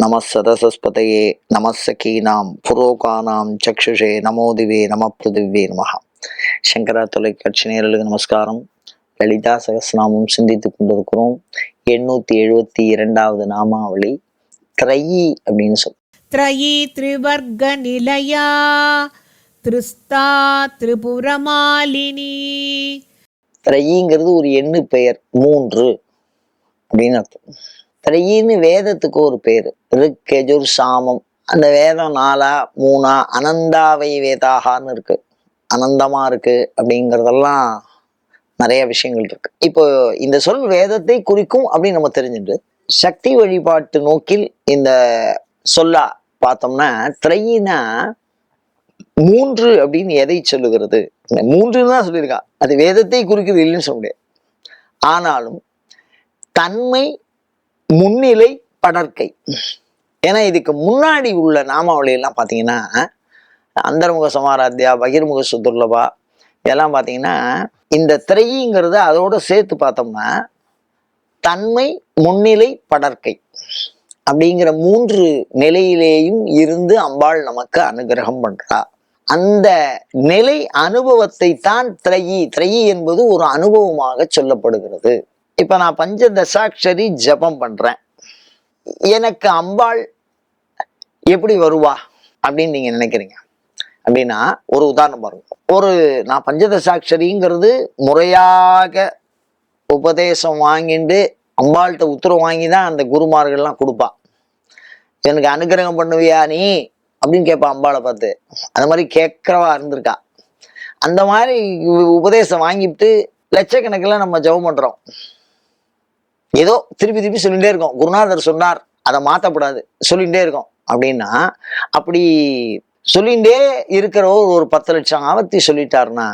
நம சதசஸ்பதையே நமசகீனாம் புரோகானாம் சக்ஷுஷே நமோதிவே நம பிருதிவே நமகா சங்கரா தொலைக்காட்சி நேரலுக்கு நமஸ்காரம். லலிதா சகசநாமம் சிந்தித்து கொண்டிருக்கிறோம். எண்ணூத்தி எழுபத்தி இரண்டாவது நாமாவளி திரையி அப்படின்னு சொல். திரையி திரிவர்க்க நிலையா திருஸ்தா திரிபுரமாலினி. திரையிங்கிறது ஒரு எண்ணு பெயர் மூன்று அப்படின்னு அர்த்தம். திரையின்னு வேதத்துக்கு ஒரு பேர். ரிக் சாமம். அந்த வேதம் நாலா மூணா அனந்தாவை வேதாகான்னு இருக்கு. அனந்தமா இருக்கு அப்படிங்கிறதெல்லாம் நிறைய விஷயங்கள் இருக்கு. இப்போ இந்த சொல் வேதத்தை குறிக்கும் அப்படின்னு நம்ம தெரிஞ்சுட்டு சக்தி வழிபாட்டு நோக்கில் இந்த சொல்லா பார்த்தோம்னா திரையினா மூன்று அப்படின்னு எதை சொல்லுகிறது? மூன்றுன்னு தான் சொல்லியிருக்கா. அது வேதத்தை குறிக்கிறது இல்லைன்னு சொல்ல முடியாது. ஆனாலும் தன்மை முன்னிலை படற்கை. ஏன்னா இதுக்கு முன்னாடி உள்ள நாமாவளியெல்லாம் பார்த்தீங்கன்னா அந்தர்முக சமாராத்தியா பகிர்முக சுதுர்லபா இதெல்லாம் பார்த்தீங்கன்னா இந்த திரையிங்கிறத அதோட சேர்த்து பார்த்தோம்னா தன்மை முன்னிலை படற்கை அப்படிங்கிற மூன்று நிலையிலேயும் இருந்து அம்பாள் நமக்கு அனுகிரகம் பண்றா. அந்த நிலை அனுபவத்தை தான் திரையி திரையி என்பது ஒரு அனுபவமாக சொல்லப்படுகிறது. இப்ப நான் பஞ்ச தசாட்சரி ஜபம் பண்றேன். எனக்கு அம்பாள் எப்படி வருவா அப்படின்னு நீங்க நினைக்கிறீங்க? அப்படின்னா ஒரு உதாரணம் பாருங்க. ஒரு நான் பஞ்சதசாட்சரிங்கிறது முறையாக உபதேசம் வாங்கிட்டு அம்பாள்கிட்ட உத்தரவு வாங்கி தான் அந்த குருமார்கள்லாம் கொடுப்பா. எனக்கு அனுகிரகம் பண்ணுவியா நீ? அப்படின்னு கேட்பா அம்பாளை பார்த்து. அந்த மாதிரி கேட்கறவா இருந்திருக்கா. அந்த மாதிரி உ- உபதேசம் வாங்கிட்டு லட்சக்கணக்கில் நம்ம ஜெபம் பண்றோம். ஏதோ திருப்பி திருப்பி சொல்லிகிட்டே இருக்கோம். குருநாதர் சொன்னார். அதை மாற்றக்கூடாது சொல்லிகிட்டே இருக்கோம். அப்படின்னா அப்படி சொல்லிகிட்டே இருக்கிறவர் ஒரு பத்து லட்சம் ஆபத்தி சொல்லிட்டாருன்னா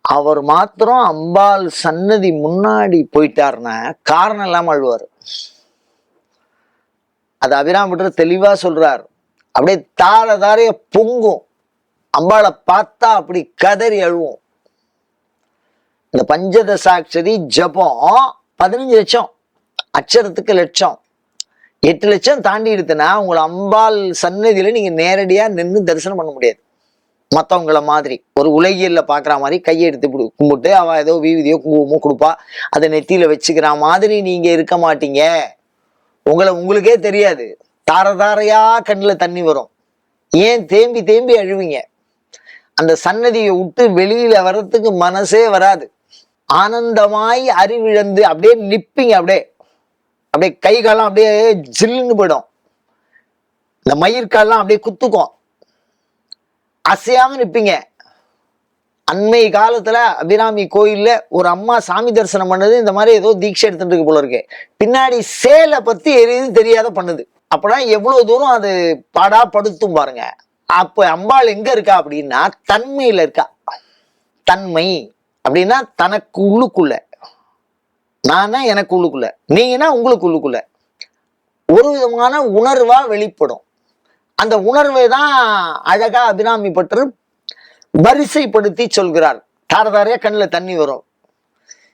அவர் மாத்திரம் அம்பாள் சன்னதி முன்னாடி போயிட்டாருன்னா காரணம் இல்லாமல் அழுவார். அது அபிராமட்டர் தெளிவாக சொல்றார். அப்படியே தார தாரைய பொங்கும். அம்பாளை பார்த்தா அப்படி கதறி அழுவும். இந்த பஞ்சதசாட்சரி ஜபம் பதினஞ்சு லட்சம் அச்சரத்துக்கு லட்சம். எட்டு லட்சம் தாண்டி எடுத்தனா உங்களை அம்பாள் சன்னதியில நீங்க நேரடியா நின்று தரிசனம் பண்ண முடியாது. மற்றவங்கள மாதிரி. ஒரு உலகியல்ல பாக்குற மாதிரி கையை எடுத்து கும்பிட்டு அவ ஏதோ வீதியோ குங்குமோ கொடுப்பா. அதை நெத்தியில வச்சுக்கிற மாதிரி நீங்க இருக்க மாட்டீங்க. உங்களை உங்களுக்கே தெரியாது. தார தாரையா கண்ணில் தண்ணி வரும். ஏன் தேம்பி தேம்பி அழுவீங்க? அந்த சன்னதியை விட்டு வெளியில வர்றதுக்கு மனசே வராது. ஆனந்தமாய் அறிவிழந்து அப்படியே நிப்பீங்க அப்படியே. அப்படியே கை காலம் அப்படியே ஜில்லுன்னு போயிடும். இந்த மயிர்காலாம் அப்படியே குத்துக்கும். அசையாம நிற்பீங்க அண்மை காலத்துல அபிராமி கோயில்ல ஒரு அம்மா சாமி தரிசனம் பண்ணது இந்த மாதிரி ஏதோ தீட்சை எடுத்துட்டு இருக்கு போல இருக்கு. பின்னாடி சேலை பத்தி எரியுது தெரியாத பண்ணுது. அப்பனா எவ்வளவு தூரம் அது பாடா படுத்தும் பாருங்க. அப்ப அம்பாள் எங்க இருக்கா அப்படின்னா தன்மையில இருக்கா. தன்மை அப்படின்னா தனக்கு உள்ளுக்குள்ள. நானா எனக்கு உள்ளுக்குள்ள. நீங்கன்னா உங்களுக்கு உள்ளுக்குள்ள. ஒரு விதமான உணர்வா வெளிப்படும். அந்த உணர்வை தான் அழகா அபிராமி பற்று வரிசைப்படுத்தி சொல்கிறார். தாரதாரையா கண்ணில் தண்ணி வரும்.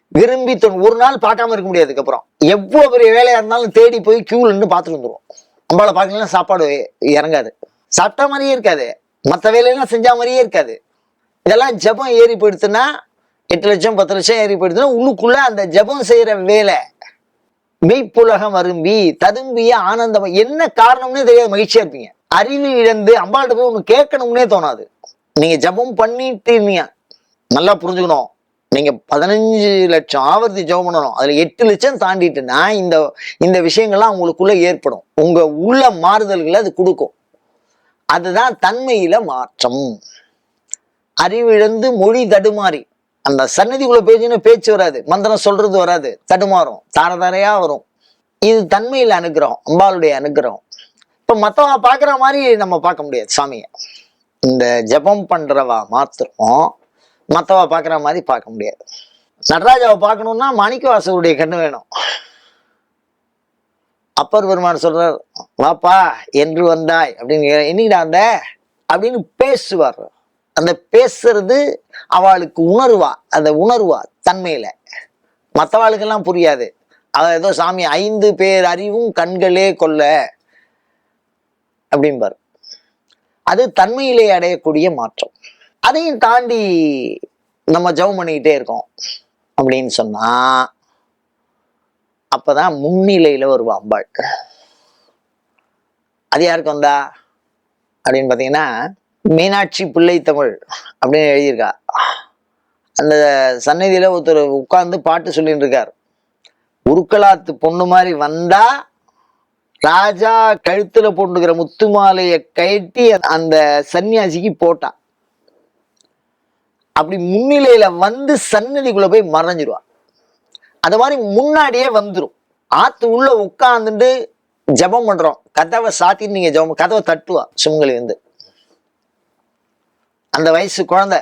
விரும்பி தொன் ஒரு நாள் பார்க்காம இருக்க முடியாது அதுக்கப்புறம். எவ்வளோ பெரிய வேலையா இருந்தாலும் தேடி போய் கியூல நின்று பார்த்துட்டு வந்துருவோம். அம்பாளை பார்க்கலாம் சாப்பாடு இறங்காது. சாப்பிட்டா மாதிரியே இருக்காது. மற்ற வேலையெல்லாம் செஞ்ச மாதிரியே இருக்காது. இதெல்லாம் ஜெபம் ஏறி போயிடுச்சுன்னா எட்டு லட்சம் பத்து லட்சம் ஏறி போயிடுதுன்னா உள்ளுக்குள்ள அந்த ஜெபம் செய்யற வேலை மெய்ப்புலகம் அரும்பி ததும்பிய ஆனந்தம் என்ன காரணம்னே தெரியாது மகிழ்ச்சியா இருப்பீங்க. அறிவு இழந்து அம்பாள்கிட்ட போய் ஒன்று கேட்கணும்னே தோணாது. நீங்க ஜெபம் பண்ணிட்டு இருந்தீங்க நல்லா புரிஞ்சுக்கணும். நீங்க பதினஞ்சு லட்சம் ஆவர்த்தி ஜெபம் பண்ணணும். அதுல எட்டு லட்சம் தாண்டிட்டுனா இந்த இந்த விஷயங்கள்லாம் உங்களுக்குள்ள ஏற்படும். உங்க உள்ள மாறுதல்களை அது கொடுக்கும். அதுதான் தன்மையில மாற்றம். அறிவிழந்து மொழி தடுமாறி அந்த சன்னதிக்குள்ள பேச்சுன்னு பேச்சு வராது. மந்திரம் சொல்றது வராது. தடுமாறும். தாரதாரையா வரும். இது தன்மையில அனுகிரகம். அம்பாளுடைய அனுகிரகம். இப்போ மற்றவங்க பார்க்குற மாதிரி நம்ம பார்க்க முடியாது சாமியை இந்த ஜெபம் பண்றவா மாத்திரம் மத்தவா பார்க்குற மாதிரி பார்க்க முடியாது. நடராஜாவை பார்க்கணும்னா மாணிக்கவாசருடைய கண்ணு வேணும். அப்பர் பெருமான் சொல்றார் வாப்பா என்று வந்தாய் அப்படின்னு கே- என்னைக்குடா வந்த அப்படின்னு பேசுவார். அந்த பேசுறது அவளுக்கு உணர்வா அந்த உணர்வா தன்மையில. மற்றவாளுக்கெல்லாம் புரியாது. அவ ஏதோ சாமி ஐந்து பேர் அறிவும் கண்களே கொல்ல அப்படிம்பார். அது தன்மையிலே அடையக்கூடிய மாற்றம். அதையும் தாண்டி நம்ம ஜெபம் பண்ணிக்கிட்டே இருக்கோம் அப்படின்னு சொன்னா அப்பதான் முன்னிலையில வருவா அம்பாள். அது யாருக்கு வந்தா? அப்படின்னு பார்த்தீங்கன்னா மீனாட்சி பிள்ளை தமிழ் அப்படின்னு எழுதியிருக்கா. அந்த சன்னதியில் ஒருத்தர் உட்கார்ந்து பாட்டு சொல்லிட்டு இருக்கார் உருக்கலாத்து பொண்ணு மாதிரி வந்தா ராஜா கழுத்துல பொண்ணுகிற முத்து மாலையை கட்டி அந்த சன்னியாசிக்கு போட்டான் அப்படி முன்னிலையில வந்து சன்னதிக்குள்ள போய் மறைஞ்சிருவான் அது மாதிரி முன்னாடியே வந்துடும் ஆத்து உள்ள உட்கார்ந்துட்டு ஜெபம் பண்றோம். கதவை சாத்திட்டு நீங்க ஜெபம் கதவை தட்டுவா சுமங்கலி வந்து அந்த வயசு குழந்தை.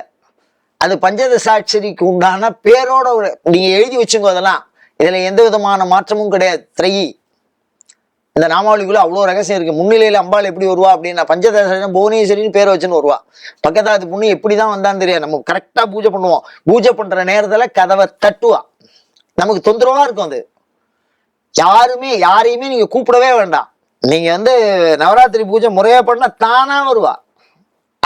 அது பஞ்சதசாட்சரிக்கு உண்டான பேரோட ஒரு- நீங்க எழுதி வச்சுங்க அதெல்லாம். இதுல எந்த விதமான மாற்றமும் கிடையாது. திரையி இந்த நாமாவளிக்குள்ள அவ்வளோ ரகசியம் இருக்கு. முன்னிலையில அம்பாள் எப்படி வருவா அப்படின்னா பஞ்சதசாட்சரி புவனேஸ்வரின்னு பேர் வச்சுன்னு வருவா. பக்கத்தாத்து பொண்ணு எப்படி தான் வந்தான்னு தெரியாது. நம்ம கரெக்டாக பூஜை பண்ணுவோம். பூஜை பண்ற நேரத்தில் கதவை தட்டுவா. நமக்கு தொந்தரவா இருக்கும் அது. யாருமே யாரையுமே நீங்க கூப்பிடவே வேண்டாம். நீங்க வந்து நவராத்திரி பூஜை முறையா பண்ணா தானா வருவா.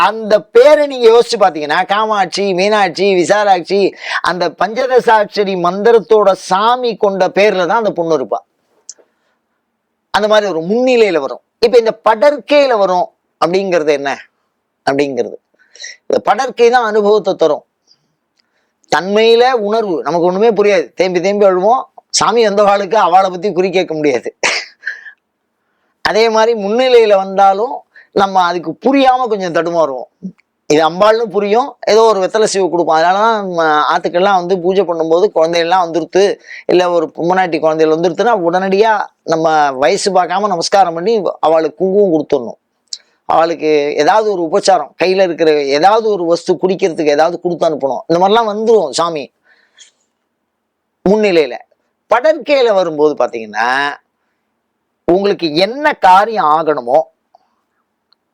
அந்த பேரை நீங்க யோசிச்சு பாத்தீங்கன்னா காமாட்சி மீனாட்சி விசாலாட்சி அந்த பஞ்சதசாட்சரி மந்திரத்தோட சாமி கொண்ட பேர்ல தான் அந்த பொண்ணு இருப்பா. அந்த மாதிரி வரும் முன்னிலையில வரும். இப்ப இந்த படற்கையில வரும் அப்படிங்கிறது என்ன? அப்படிங்கிறது. இந்த படற்கை தான் அனுபவத்தை தரும். தன்மையில உணர்வு. நமக்கு ஒண்ணுமே புரியாது. தேம்பி தேம்பி அழுவோம். சாமி வந்த வாளுக்கு அவளை பத்தி குறி கேட்க முடியாது. அதே மாதிரி முன்னிலையில வந்தாலும் நம்ம அதுக்கு புரியாம கொஞ்சம் தடுமாறுவோம். இது அம்பாள்னு புரியும். ஏதோ ஒரு வெத்தலை சீவு கொடுப்போம் அதனாலதான் நம்ம ஆத்துக்கெல்லாம் வந்து பூஜை பண்ணும்போது குழந்தைகள்லாம் வந்துருத்து இல்லை ஒரு பொம்மநாட்டி குழந்தைகள் வந்துருத்துன்னா உடனடியா நம்ம வயசு பார்க்காம நமஸ்காரம் பண்ணி அவளுக்கு குங்குமம் கொடுத்துடணும். அவளுக்கு ஏதாவது ஒரு உபச்சாரம் கையில இருக்கிற ஏதாவது ஒரு வஸ்து குடிக்கிறதுக்கு ஏதாவது கொடுத்து அனுப்பணும். இந்த மாதிரிலாம் வந்துரும் சாமி. முன்னிலையில. படற்கையில வரும்போது பாத்தீங்கன்னா உங்களுக்கு என்ன காரியம் ஆகணுமோ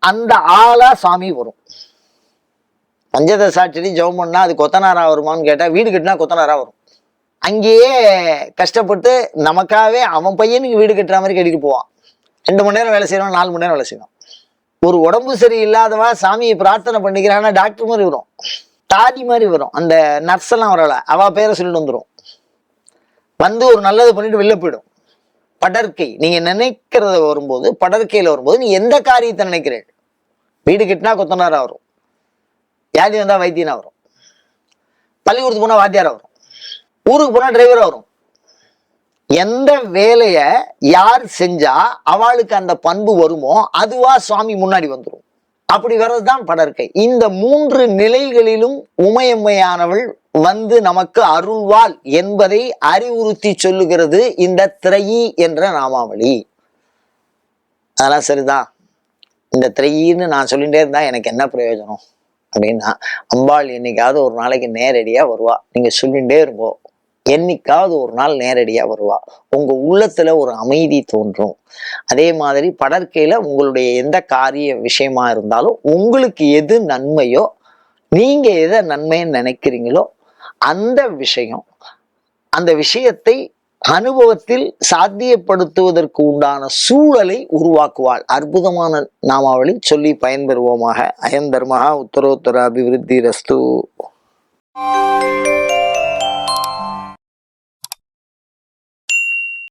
அந்த ஆளா சாமி வரும். பஞ்சதசாட்சி ஜெபம் பண்ணா அது கொத்தனாரா வருமான்னு கேட்டா வீடு கட்டினா கொத்தனாரா வரும். அங்கேயே கஷ்டப்பட்டு நமக்காகவே அவன் பையனுக்கு வீடு கட்டுற மாதிரி கட்டிட்டு போவான். ரெண்டு மணி நேரம் வேலை செய்யணும் நாலு மணி நேரம் வேலை செய்யணும். ஒரு உடம்பு சரியில்லாதவா சாமியை பிரார்த்தனை பண்ணிக்கிறான்னா டாக்டர் மாதிரி வரும். தாதி மாதிரி வரும். அந்த நர்ஸ் எல்லாம் வரல அவ பேரை சொல்லிட்டு வந்துடும் வந்து ஒரு நல்லது பண்ணிட்டு வெளில போயிடும். படற்கை. நீங்க நினைக்கிறத வரும்போது படற்கையில வரும்போது நீ எந்த காரியத்தை நினைக்கிறேன்? வீடு கட்டினா கொத்தனாராக வரும் வியாதி வந்தால் வைத்தியனா வரும் பள்ளிக்கூடத்துக்கு போனால் வாத்தியாராக வரும் ஊருக்கு போனால் டிரைவராக வரும் எந்த வேலையை யார் செஞ்சா அவளுக்கு அந்த பண்பு வருமோ அதுவா சுவாமி முன்னாடி வந்துடும் அப்படி வர்றதுதான் படற்கை. இந்த மூன்று நிலைகளிலும் உமையம்மையானவள் வந்து நமக்கு அருள்வாள் என்பதை அறிவுறுத்தி சொல்லுகிறது இந்த திரையி என்ற நாமாவளி. அதெல்லாம் சரிதான். இந்த திரையின்னு நான் சொல்லிகிட்டே இருந்தால் எனக்கு என்ன பிரயோஜனம்? அப்படின்னா அம்பாள் என்னைக்காவது ஒரு நாளைக்கு நேரடியாக வருவா. நீங்கள் சொல்லிகிட்டே இருங்கோ. என்னைக்காவது ஒரு நாள் நேரடியாக வருவா. உங்கள் உள்ளத்தில் ஒரு அமைதி தோன்றும். அதே மாதிரி படற்கையில் உங்களுடைய எந்த காரிய விஷயமா இருந்தாலும் உங்களுக்கு எது நன்மையோ நீங்கள் எதை நன்மைன்னு நினைக்கிறீங்களோ அந்த விஷயம் அந்த விஷயத்தை அனுபவத்தில் சாத்தியப்படுத்துவதற்கு உண்டான சூழலை உருவாக்குவாள். அற்புதமான நாமாவளி சொல்லி பயன்பெறுவோமாக. அயம் தர்மஹா உத்தரோத்தர அபிவிருத்தி ரஸ்து.